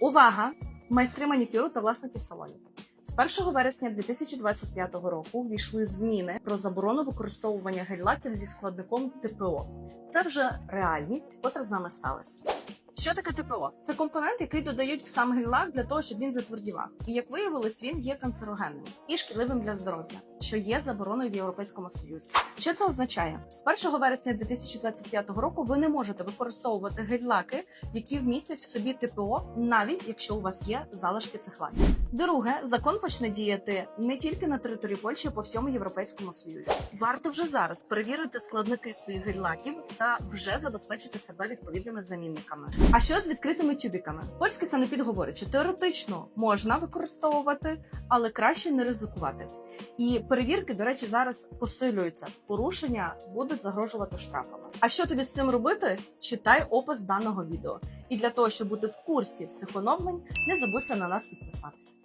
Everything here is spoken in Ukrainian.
Увага! Майстри манікюру та власники салонів. З 1 вересня 2025 року ввійшли зміни про заборону використовування гель-лаків зі складником ТПО. Це вже реальність, котра з нами сталася. Що таке ТПО? Це компонент, який додають в сам гель-лак для того, щоб він затвердівав. І як виявилось, він є канцерогенним і шкідливим для здоров'я, що є забороною в Європейському Союзі. Що це означає? З 1 вересня 2025 року ви не можете використовувати гель-лаки, які вмістять в собі ТПО, навіть якщо у вас є залишки цих лаків. Друге, закон почне діяти не тільки на території Польщі, а по всьому європейському союзі. Варто вже зараз перевірити складники своїх гель-лаків та вже забезпечити себе відповідними замінниками. А що з відкритими тюбіками? Польський санепід говорить, що теоретично можна використовувати, але краще не ризикувати. І перевірки, до речі, зараз посилюються. Порушення будуть загрожувати штрафами. А що тобі з цим робити? Читай опис даного відео. І для того, щоб бути в курсі всіх оновлень, не забудься на нас підписатися.